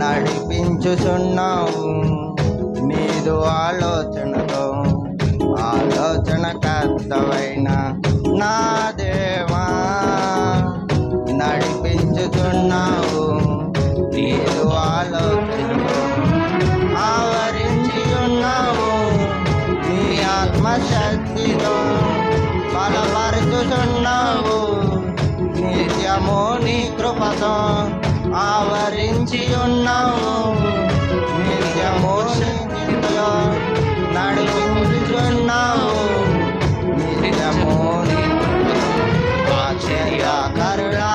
నడిపించుచున్నావు. నీదు ఆలోచనతో ఆలోచన కర్తవైన నా దేవా నడిపించుచున్నావు. నీదు ఆలోచనతో ఆవరించి ఉన్నావు నీ ఆత్మశక్తితో బలపరుచుచున్నావు. నిత్యము నీ కృపతో ఆవరించి ఉన్నావు. నిత్యము నీతితో నడిపించుచున్నావు నిత్యము నీ ఆశ్చర్యకరుడా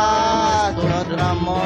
స్తోత్రము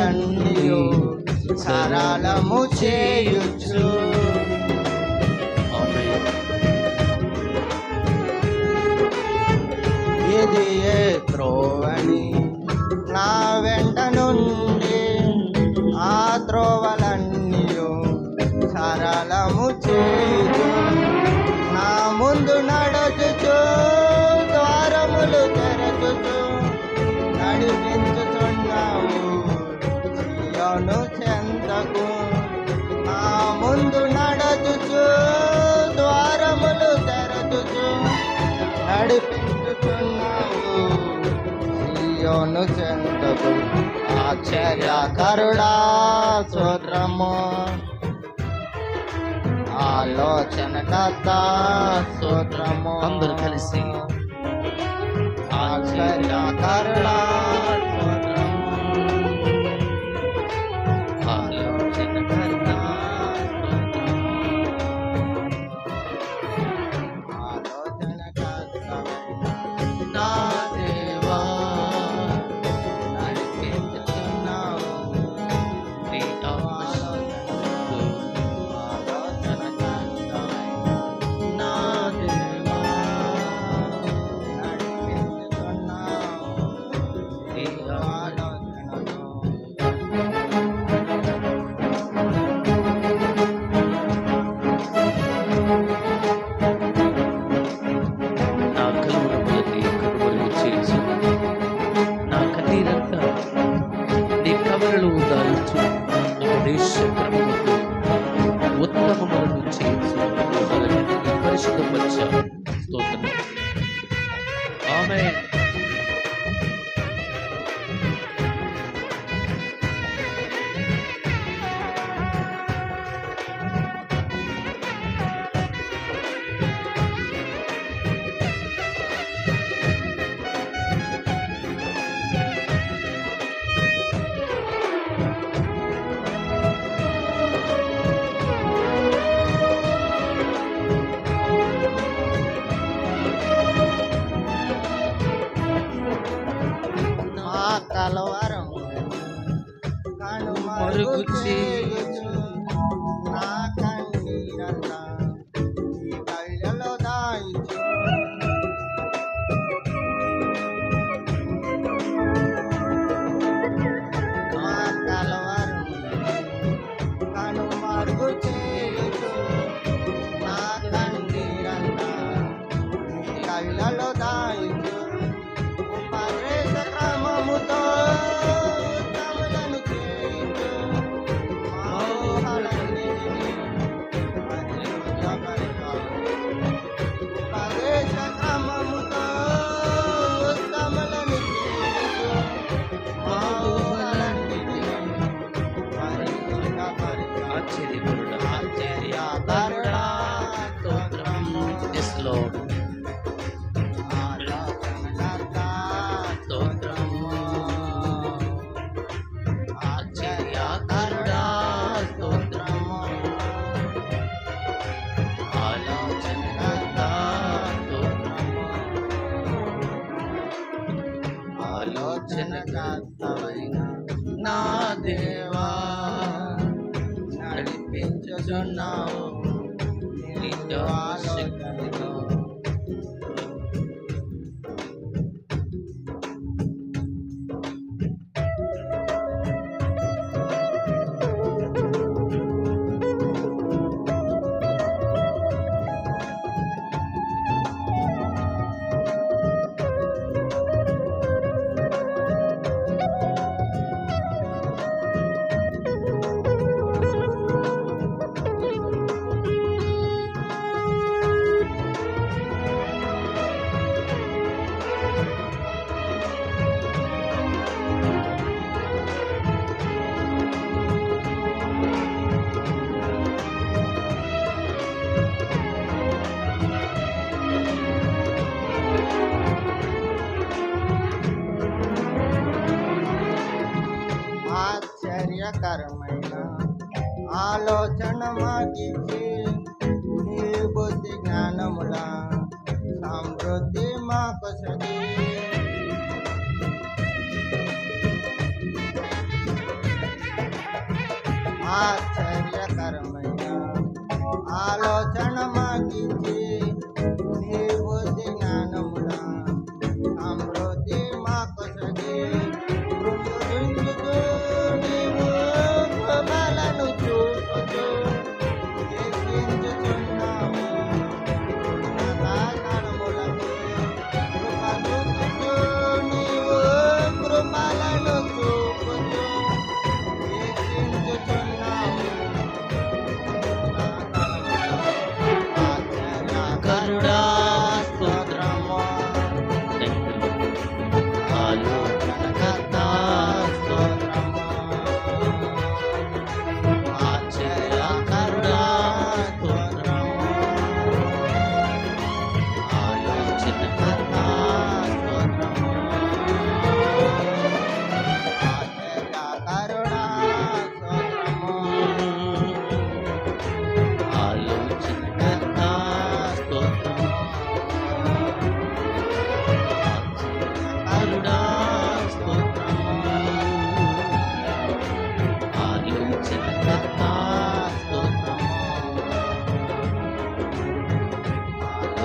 త్రోవలన్నీ సరళము చేయుచు. ఇది ఏ త్రోవని నా వెంట నుండి ఆ త్రోవలన్నీ సరళము చేయుచు. నా ముందు నడచుచు ద్వారములు తెరచుచు. సియోను చెంతకు నా ముందు నడుచుచు ద్వారములు తెరచుచు నడిపించుచున్నావు సియోను చెంతకు ఆశ్చర్యకరుడా స్తోత్రము ఆలోచన కర్త స్తోత్రము అందరూ కలిసి. ఆశ్చర్యకరుడా deixa. తలవారం మరుగుచ్చి నా కన్నీరన్న ఈ కళ్ళలో దాయించు మా తలవారం కను మరుగుచ్చి watching. ఆశ్చర్యకరమైన ఆలోచన మాకించి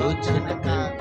सोचन का